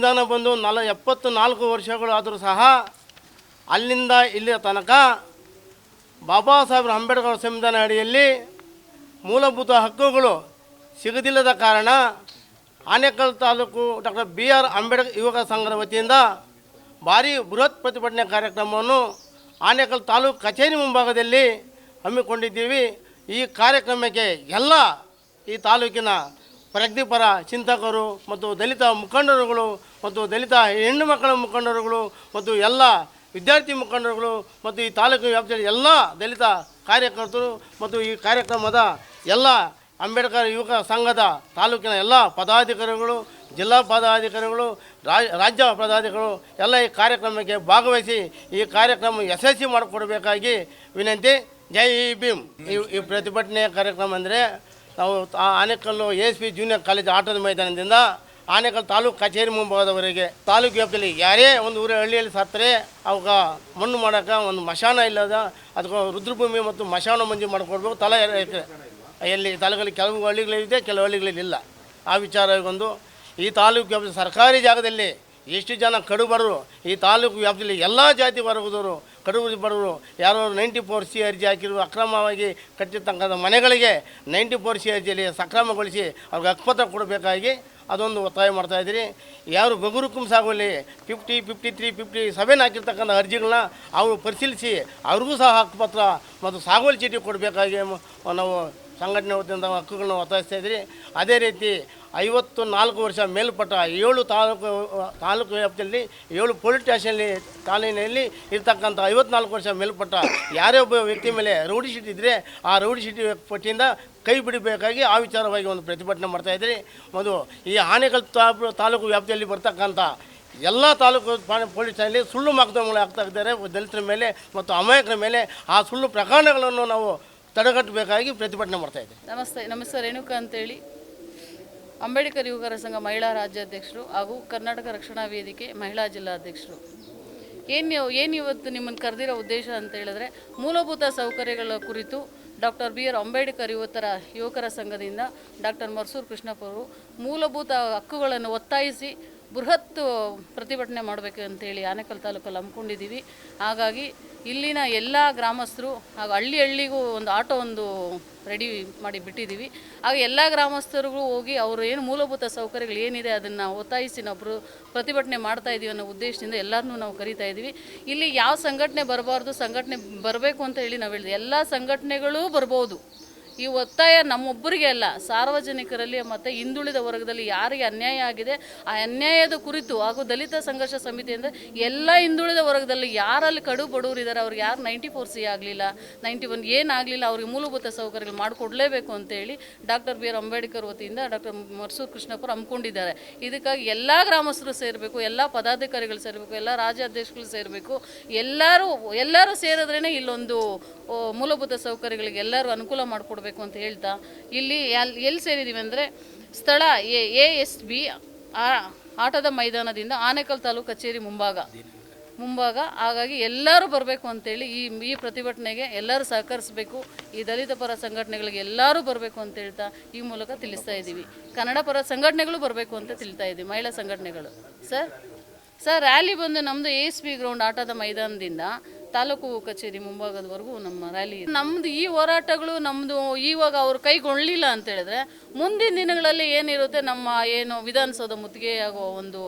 ಸಂವಿಧಾನ ಬಂದು ನಲ ಎಪ್ಪತ್ತು ನಾಲ್ಕು ವರ್ಷಗಳು ಆದರೂ ಸಹ ಅಲ್ಲಿಂದ ಇಲ್ಲಿಯ ತನಕ ಬಾಬಾ ಸಾಹೇಬ್ ಅಂಬೇಡ್ಕರ್ ಸಂವಿಧಾನ ಅಡಿಯಲ್ಲಿ ಮೂಲಭೂತ ಹಕ್ಕುಗಳು ಸಿಗದಿಲ್ಲದ ಕಾರಣ Anekal taluk doctor B R Ambedkar ಯುವಕ ಸಂಘದ ವತಿಯಿಂದ ಭಾರೀ ಬೃಹತ್ ಪ್ರತಿಭಟನೆ ಕಾರ್ಯಕ್ರಮವನ್ನು ಆನೇಕಲ್ ತಾಲೂಕು ಕಚೇರಿ ಮುಂಭಾಗದಲ್ಲಿ ಹಮ್ಮಿಕೊಂಡಿದ್ದೀವಿ. ಈ ಕಾರ್ಯಕ್ರಮಕ್ಕೆ ಎಲ್ಲ ಈ ತಾಲೂಕಿನ ಪ್ರಗತಿಪರ ಚಿಂತಕರು ಮತ್ತು ದಲಿತ ಮುಖಂಡರುಗಳು ಮತ್ತು ದಲಿತ ಹೆಣ್ಣು ಮಕ್ಕಳ ಮುಖಂಡರುಗಳು ಮತ್ತು ಎಲ್ಲ ವಿದ್ಯಾರ್ಥಿ ಮುಖಂಡರುಗಳು ಮತ್ತು ಈ ತಾಲೂಕು ವ್ಯಾಪ್ತಿಯಲ್ಲಿ ಎಲ್ಲ ದಲಿತ ಕಾರ್ಯಕರ್ತರು ಮತ್ತು ಈ ಕಾರ್ಯಕ್ರಮದ ಎಲ್ಲ ಅಂಬೇಡ್ಕರ್ ಯುವಕ ಸಂಘದ ತಾಲೂಕಿನ ಎಲ್ಲ ಪದಾಧಿಕಾರಿಗಳು, ಜಿಲ್ಲಾ ಪದಾಧಿಕಾರಿಗಳು ರಾಜ್- ರಾಜ್ಯ ಪದಾಧಿಕಾರಿಗಳು ಎಲ್ಲ ಈ ಕಾರ್ಯಕ್ರಮಕ್ಕೆ ಭಾಗವಹಿಸಿ ಈ ಕಾರ್ಯಕ್ರಮ ಯಶಸ್ವಿ ಮಾಡಿಕೊಡಬೇಕಾಗಿ ವಿನಂತಿ. ಜೈ ಭೀಮ್. ಈ ಈ ಪ್ರತಿಭಟನೆ ಕಾರ್ಯಕ್ರಮ ಅಂದರೆ ನಾವು Anekal A S P junior college ಆಟದ ಮೈದಾನದಿಂದ ಆನೇಕಲ್ ತಾಲೂಕು ಕಚೇರಿ ಮುಂಭಾಗದವರೆಗೆ ತಾಲೂಕು ವ್ಯಾಪ್ತಿಯಲ್ಲಿ ಯಾರೇ ಒಂದು ಊರ ಹಳ್ಳಿಯಲ್ಲಿ ಸತ್ತರೆ ಅವಾಗ ಮಣ್ಣು ಮಾಡೋಕೆ ಒಂದು ಮಶಾನ ಇಲ್ಲದ ಅದಕ್ಕೆ ರುದ್ರಭೂಮಿ ಮತ್ತು ಮಶಾನ ಮಂಜು ಮಾಡಿಕೊಡ್ಬೇಕು. ತಲಾ ಎಕರೆ ಎಲ್ಲಿ ತಾಲೂಕಲ್ಲಿ ಕೆಲವು ಹಳ್ಳಿಗಳಿದೆ, ಕೆಲವು ಹಳ್ಳಿಗಳಲ್ಲಿ ಇಲ್ಲ. ಆ ವಿಚಾರ ಒಂದು. ಈ ತಾಲೂಕು ವ್ಯಾಪ್ತಿ ಸರ್ಕಾರಿ ಜಾಗದಲ್ಲಿ ಎಷ್ಟು ಜನ ಕಡುಬರು ಈ ತಾಲೂಕು ವ್ಯಾಪ್ತಿಯಲ್ಲಿ ಎಲ್ಲ ಜಾತಿ ವರ್ಗದವರು ಕಡು ಬಡವರು, ಯಾರೋ ನೈಂಟಿ ಫೋರ್ ಸಿ ಅರ್ಜಿ ಹಾಕಿರು ಅಕ್ರಮವಾಗಿ ಕಟ್ಟಿರ್ತಕ್ಕಂಥ ಮನೆಗಳಿಗೆ ನೈಂಟಿ ಫೋರ್ ಸಿ ಅರ್ಜಿಯಲ್ಲಿ ಸಕ್ರಮಗೊಳಿಸಿ ಅವ್ರಿಗೆ ಅಕ್ಪತ್ರ ಕೊಡಬೇಕಾಗಿ ಅದೊಂದು ಒತ್ತಾಯ ಮಾಡ್ತಾ ಇದ್ದೀರಿ. ಯಾರು ಬಗುರು ಸಾಗುವಲ್ಲಿ fifty fifty three fifty seven ಹಾಕಿರ್ತಕ್ಕಂಥ ಅರ್ಜಿಗಳನ್ನ ಅವರು ಪರಿಶೀಲಿಸಿ ಅವ್ರಿಗೂ ಸಹ ಹಕ್ಕುಪತ್ರ ಮತ್ತು ಸಾಗುವಳಿ ಚೀಟಿ ಕೊಡಬೇಕಾಗಿ ನಾವು ಸಂಘಟನೆ ವತಿಯಿಂದ ಹಕ್ಕುಗಳನ್ನು ಒತ್ತಾಯಿಸ್ತಾ ಇದ್ದೀರಿ ಅದೇ ರೀತಿ ಐವತ್ತು ನಾಲ್ಕು ವರ್ಷ ಮೇಲ್ಪಟ್ಟ ಏಳು ತಾಲೂಕು ತಾಲೂಕು ವ್ಯಾಪ್ತಿಯಲ್ಲಿ ಏಳು ಪೊಲೀಸ್ ಸ್ಟೇಷನಲ್ಲಿ ತಾಲೂಕಿನಲ್ಲಿ ಇರ್ತಕ್ಕಂಥ ಐವತ್ನಾಲ್ಕು ವರ್ಷ ಮೇಲ್ಪಟ್ಟ ಯಾರೇ ಒಬ್ಬ ವ್ಯಕ್ತಿ ಮೇಲೆ ರೌಡಿ ಶೀಟ್ ಇದ್ದರೆ ಆ ರೌಡಿ ಶೀಟ್ ಪಟ್ಟಿಯಿಂದ ಕೈ ಬಿಡಬೇಕಾಗಿ ಆ ವಿಚಾರವಾಗಿ ಒಂದು ಪ್ರತಿಭಟನೆ ಮಾಡ್ತಾ ಇದ್ದೀರಿ ಒಂದು ಈ ಆನೆಕಲ್ ತಾಲೂಕು ವ್ಯಾಪ್ತಿಯಲ್ಲಿ ಬರ್ತಕ್ಕಂಥ ಎಲ್ಲ ತಾಲೂಕು ಪೊಲೀಸ್ ಪೊಲೀಸರಲ್ಲಿ ಸುಳ್ಳು ಮೊಕದ್ದಮೆಗಳು ಆಗ್ತಾ ಇದ್ದಾರೆ. ದಲಿತರ ಮೇಲೆ ಮತ್ತು ಅಮಾಯಕರ ಮೇಲೆ ಆ ಸುಳ್ಳು ಪ್ರಕರಣಗಳನ್ನು ನಾವು ತಡೆಗಟ್ಟಬೇಕಾಗಿ ಪ್ರತಿಭಟನೆ ಮಾಡ್ತಾ ಇದ್ದೀವಿ ನಮಸ್ತೆ ನಮಸ್ತೆ ರೇಣುಕಾ ಅಂತೇಳಿ. ಅಂಬೇಡ್ಕರ್ ಯುವಕರ ಸಂಘ ಮಹಿಳಾ ರಾಜ್ಯಾಧ್ಯಕ್ಷರು ಹಾಗೂ ಕರ್ನಾಟಕ ರಕ್ಷಣಾ ವೇದಿಕೆ ಮಹಿಳಾ ಜಿಲ್ಲಾಧ್ಯಕ್ಷರು. ಏನು ಏನು ಇವತ್ತು ನಿಮ್ಮನ್ನು ಕರೆದಿರೋ ಉದ್ದೇಶ ಅಂತ ಹೇಳಿದ್ರೆ, ಮೂಲಭೂತ ಸೌಕರ್ಯಗಳ ಕುರಿತು ಡಾಕ್ಟರ್ ಬಿ ಆರ್ ಅಂಬೇಡ್ಕರ್ ಯುವತರ, ಯುವಕರ ಸಂಘದಿಂದ ಡಾಕ್ಟರ್ ಮರ್ಸೂರ್ ಕೃಷ್ಣಪ್ಪ ಅವರು ಮೂಲಭೂತ ಹಕ್ಕುಗಳನ್ನು ಒತ್ತಾಯಿಸಿ ಬೃಹತ್ ಪ್ರತಿಭಟನೆ ಮಾಡಬೇಕು ಅಂತೇಳಿ ಆನೇಕಲ್ ತಾಲೂಕಲ್ಲಿ ಹಮ್ಮಿಕೊಂಡಿದ್ದೀವಿ. ಹಾಗಾಗಿ ಇಲ್ಲಿನ ಎಲ್ಲ ಗ್ರಾಮಸ್ಥರು ಹಾಗೂ ಹಳ್ಳಿ ಹಳ್ಳಿಗೂ ಒಂದು ಆಟೋ ಒಂದು ರೆಡಿ ಮಾಡಿ ಬಿಟ್ಟಿದ್ದೀವಿ. ಆಗ ಎಲ್ಲ ಗ್ರಾಮಸ್ಥರಿಗೂ ಹೋಗಿ ಅವರು ಏನು ಮೂಲಭೂತ ಸೌಕರ್ಯಗಳು ಏನಿದೆ ಅದನ್ನು ಒತ್ತಾಯಿಸಿ ನಾವು ಪ್ರ, ಪ್ರತಿಭಟನೆ ಮಾಡ್ತಾ ಇದ್ದೀವಿ ಅನ್ನೋ ಉದ್ದೇಶದಿಂದ ಎಲ್ಲರನ್ನೂ ನಾವು ಕರಿತಾ ಇದ್ದೀವಿ ಇಲ್ಲಿ ಯಾವ ಸಂಘಟನೆ ಬರಬಾರ್ದು, ಸಂಘಟನೆ ಬರಬೇಕು ಅಂತ ಹೇಳಿ ನಾವು ಹೇಳಿದ್ವಿ. ಎಲ್ಲ ಸಂಘಟನೆಗಳೂ ಬರ್ಬೋದು. ಈ ಒತ್ತಾಯ ನಮ್ಮೊಬ್ಬರಿಗೆ ಅಲ್ಲ ಸಾರ್ವಜನಿಕರಲ್ಲಿ ಮತ್ತು ಹಿಂದುಳಿದ ವರ್ಗದಲ್ಲಿ ಯಾರಿಗೆ ಅನ್ಯಾಯ ಆಗಿದೆ, ಆ ಅನ್ಯಾಯದ ಕುರಿತು ಹಾಗೂ ದಲಿತ ಸಂಘರ್ಷ ಸಮಿತಿ ಅಂದರೆ ಎಲ್ಲ ಹಿಂದುಳಿದ ವರ್ಗದಲ್ಲಿ ಯಾರಲ್ಲಿ ಕಡು ಬಡವರಿದ್ದಾರೆ ಅವ್ರಿಗೆ ಯಾರು ನೈಂಟಿ ಫೋರ್ ಸಿ ಆಗಲಿಲ್ಲ ನೈಂಟಿ ಒನ್ ಏನಾಗಲಿಲ್ಲ ಅವ್ರಿಗೆ ಮೂಲಭೂತ ಸೌಕರ್ಯಗಳು ಮಾಡಿಕೊಡಲೇಬೇಕು ಅಂತೇಳಿ ಡಾಕ್ಟರ್ ಬಿ ಆರ್ ಅಂಬೇಡ್ಕರ್ ವತಿಯಿಂದ ಡಾಕ್ಟರ್ ಮರ್ಸೂರ್ ಕೃಷ್ಣಪ್ಪರು ಹಮ್ಮಿಕೊಂಡಿದ್ದಾರೆ. ಇದಕ್ಕಾಗಿ ಎಲ್ಲ ಗ್ರಾಮಸ್ಥರು ಸೇರಬೇಕು, ಎಲ್ಲ ಪದಾಧಿಕಾರಿಗಳು ಸೇರಬೇಕು, ಎಲ್ಲ ರಾಜ್ಯಾಧ್ಯಕ್ಷಗಳು ಸೇರಬೇಕು, ಎಲ್ಲರೂ ಎಲ್ಲರೂ ಸೇರಿದ್ರೇ ಇಲ್ಲೊಂದು ಮೂಲಭೂತ ಸೌಕರ್ಯಗಳಿಗೆ ಎಲ್ಲರೂ ಅನುಕೂಲ ಮಾಡಿಕೊಡ್ಬೇಕು. ಅಂತ ಹೇಳ್ತಾ ಇಲ್ಲಿ ಎಲ್ಲಿ ಎಲ್ಲಿ ಸೇರಿದ್ದೀವಿ ಅಂದರೆ ಸ್ಥಳ ಎ ಎ ಎಸ್ ಬಿ ಆಟದ ಮೈದಾನದಿಂದ ಆನೇಕಲ್ ತಾಲೂಕು ಕಚೇರಿ ಮುಂಭಾಗ. ಮುಂಭಾಗ. ಹಾಗಾಗಿ ಎಲ್ಲರೂ ಬರಬೇಕು ಅಂತೇಳಿ ಈ ಈ ಪ್ರತಿಭಟನೆಗೆ ಎಲ್ಲರೂ ಸಹಕರಿಸಬೇಕು. ಈ ದಲಿತ ಪರ ಸಂಘಟನೆಗಳಿಗೆ ಎಲ್ಲರೂ ಬರಬೇಕು ಅಂತ ಹೇಳ್ತಾ ಈ ಮೂಲಕ ತಿಳಿಸ್ತಾ ಇದ್ದೀವಿ. ಕನ್ನಡ ಪರ ಸಂಘಟನೆಗಳು ಬರಬೇಕು ಅಂತ ತಿಳಿತಾ ಇದ್ದೀವಿ, ಮಹಿಳಾ ಸಂಘಟನೆಗಳು. ಸರ್ ಸರ್ ರ್ಯಾಲಿ ಬಂದು ನಮ್ಮದು ಎ ಎಸ್ ಬಿ ಗ್ರೌಂಡ್ ಆಟದ ಮೈದಾನದಿಂದ ತಾಲೂಕು ಕಚೇರಿ ಮುಂಭಾಗದವರೆಗೂ ನಮ್ಮ ರ್ಯಾಲಿ ನಮ್ಮದು ಈ ಹೋರಾಟಗಳು ನಮ್ಮದು ಇವಾಗ ಅವ್ರು ಕೈಗೊಳ್ಳಲಿಲ್ಲ ಅಂತ ಹೇಳಿದ್ರೆ ಮುಂದಿನ ದಿನಗಳಲ್ಲಿ ಏನಿರುತ್ತೆ ನಮ್ಮ ಏನು ವಿಧಾನಸೌಧ ಮುತ್ತಿಗೆ ಆಗೋ ಒಂದು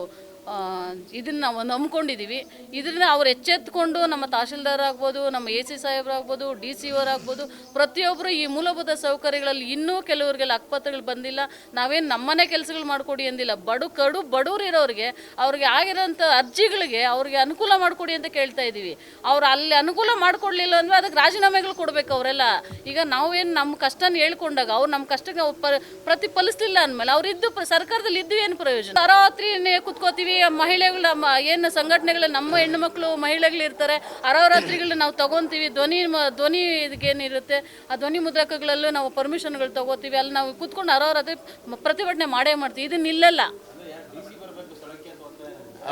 ಇದನ್ನ ನಂಬ್ಕೊಂಡಿದ್ದೀವಿ ಇದರಿಂದ ಅವ್ರು ಎಚ್ಚೆತ್ಕೊಂಡು ನಮ್ಮ ತಹಶೀಲ್ದಾರ್ ಆಗ್ಬೋದು ನಮ್ಮ ಎ ಸಿ ಸಾಹೇಬರಾಗ್ಬೋದು, ಡಿ ಸಿ ಆಗ್ಬೋದು ಪ್ರತಿಯೊಬ್ಬರು ಈ ಮೂಲಭೂತ ಸೌಕರ್ಯಗಳಲ್ಲಿ ಇನ್ನೂ ಕೆಲವರಿಗೆಲ್ಲ ಅಕ್ಪತ್ರಗಳು ಬಂದಿಲ್ಲ. ನಾವೇನು ನಮ್ಮನೆ ಕೆಲಸಗಳು ಮಾಡಿಕೊಡಿ ಅಂದಿಲ್ಲ. ಬಡು ಕಡು ಬಡವ್ರು ಇರೋರಿಗೆ ಅವ್ರಿಗೆ ಆಗಿರೋಂಥ ಅರ್ಜಿಗಳಿಗೆ ಅವ್ರಿಗೆ ಅನುಕೂಲ ಮಾಡಿಕೊಡಿ ಅಂತ ಕೇಳ್ತಾ ಇದ್ದೀವಿ ಅವ್ರು ಅಲ್ಲಿ ಅನುಕೂಲ ಮಾಡಿಕೊಡ್ಲಿಲ್ಲ ಅಂದ್ರೆ ಅದಕ್ಕೆ ರಾಜೀನಾಮೆಗಳು ಕೊಡ್ಬೇಕು ಅವರೆಲ್ಲ. ಈಗ ನಾವೇನು ನಮ್ಮ ಕಷ್ಟನ ಹೇಳ್ಕೊಂಡಾಗ, ಅವ್ರು ನಮ್ಮ ಕಷ್ಟಕ್ಕೆ ಅವ್ರು ಪ್ರತಿಫಲಿಸ್ಲಿಲ್ಲ ಅಂದಮೇಲೆ ಅವ್ರಿದ್ದು ಸರ್ಕಾರದಲ್ಲಿ ಇದ್ದು ಏನು ಪ್ರಯೋಜನ? ಅರಾವತ್ರಿ ಕುತ್ಕೋತೀವಿ ಮಹಿಳೆಗಳ ನಮ್ಮ ಏನು ಸಂಘಟನೆಗಳು ನಮ್ಮ ಹೆಣ್ಣು ಮಕ್ಕಳು ಮಹಿಳೆಗಳು ಇರ್ತಾರೆ ಅರಾವರಾತ್ರಿಗಳನ್ನ ನಾವು ತಗೊಂತೀವಿ ಧ್ವನಿ ಧ್ವನಿ ಇದಕ್ಕೇನಿರುತ್ತೆ ಆ ಧ್ವನಿ ಮುದ್ರಕಗಳಲ್ಲೂ ನಾವು ಪರ್ಮಿಷನ್ಗಳು ತಗೋತೀವಿ ಅಲ್ಲಿ ನಾವು ಕುತ್ಕೊಂಡು ಅರಾವರಾತ್ರಿ ಪ್ರತಿಭಟನೆ ಮಾಡೇ ಮಾಡ್ತೀವಿ ಇದನ್ನ ನಿಲ್ಲಲ್ಲ.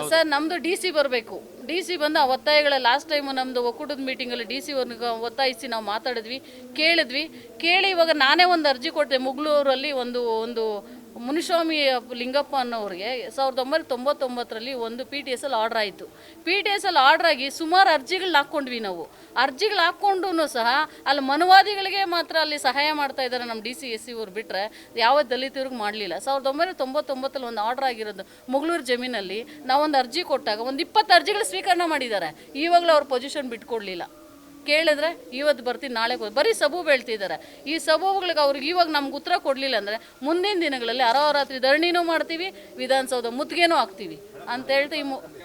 ಸರ್ ನಮ್ಮದು ಡಿ ಸಿ ಬರಬೇಕು ಡಿ ಸಿ ಬಂದು ಆ ಒತ್ತಾಯಗಳ ಲಾಸ್ಟ್ ಟೈಮು ನಮ್ಮದು ಒಕ್ಕೂಟದ ಮೀಟಿಂಗಲ್ಲಿ ಡಿ ಸಿ ಒತ್ತಾಯಿಸಿ ನಾವು ಮಾತಾಡಿದ್ವಿ ಕೇಳಿದ್ವಿ ಕೇಳಿ ಇವಾಗ ನಾನೇ ಒಂದು ಅರ್ಜಿ ಕೊಟ್ಟೆ ಮುಗ್ಳೂರಲ್ಲಿ ಒಂದು ಒಂದು ಮುನಿಸ್ವಾಮಿ ಲಿಂಗಪ್ಪ ಅನ್ನೋರಿಗೆ ಸಾವಿರದ ಒಂಬೈನೂರ ತೊಂಬತ್ತೊಂಬತ್ತರಲ್ಲಿ ಒಂದು ಪಿ ಟಿ ಎಸ್ ಅಲ್ಲಿ ಆರ್ಡರ್ ಆಯಿತು. ಪಿ ಟಿ ಎಸ್ ಅಲ್ಲಿ ಆರ್ಡರ್ ಆಗಿ ಸುಮಾರು ಅರ್ಜಿಗಳನ್ನ ಹಾಕ್ಕೊಂಡ್ವಿ ನಾವು. ಅರ್ಜಿಗಳು ಹಾಕ್ಕೊಂಡು ಸಹ ಅಲ್ಲಿ ಮನುವಾದಿಗಳಿಗೆ ಮಾತ್ರ ಅಲ್ಲಿ ಸಹಾಯ ಮಾಡ್ತಾ ಇದ್ದಾರೆ ನಮ್ಮ ಡಿ ಸಿ ಎಸ್ ಸಿ ಅವ್ರು ಬಿಟ್ಟರೆ ಯಾವ ದಲಿತರಿಗೂ ಮಾಡಲಿಲ್ಲ. ಸಾವಿರದ ಒಂಬೈನೂರ ತೊಂಬತ್ತೊಂಬತ್ತಲ್ಲಿ ಒಂದು ಆರ್ಡರ್ ಆಗಿರೋದು ಮುಗಳೂರು ಜಮೀನಲ್ಲಿ ನಾವೊಂದು ಅರ್ಜಿ ಕೊಟ್ಟಾಗ ಒಂದು ಇಪ್ಪತ್ತು ಅರ್ಜಿಗಳು ಸ್ವೀಕರಣೆ ಮಾಡಿದ್ದಾರೆ. ಇವಾಗಲೂ ಅವ್ರ ಪೊಸಿಷನ್ ಬಿಟ್ಕೊಡ್ಲಿಲ್ಲ. ಕೇಳಿದ್ರೆ ಇವತ್ತು ಬರ್ತೀನಿ, ನಾಳೆ ಹೋಗಿ ಬರೀ ಸಬು ಬೆಳ್ತಿದ್ದಾರೆ. ಈ ಸಬೂಬುಗಳಿಗೆ ಅವ್ರಿಗೆ ಇವಾಗ ನಮ್ಗೆ ಉತ್ತರ ಕೊಡಲಿಲ್ಲ ಅಂದರೆ ಮುಂದಿನ ದಿನಗಳಲ್ಲಿ ಅರೋರಾತ್ರಿ ಧರಣಿನೂ ಮಾಡ್ತೀವಿ, ವಿಧಾನಸೌಧ ಮುತ್ತಿಗೆನೂ ಹಾಕ್ತೀವಿ. ಅಂತ ಹೇಳ್ತೀವಿ ಮು-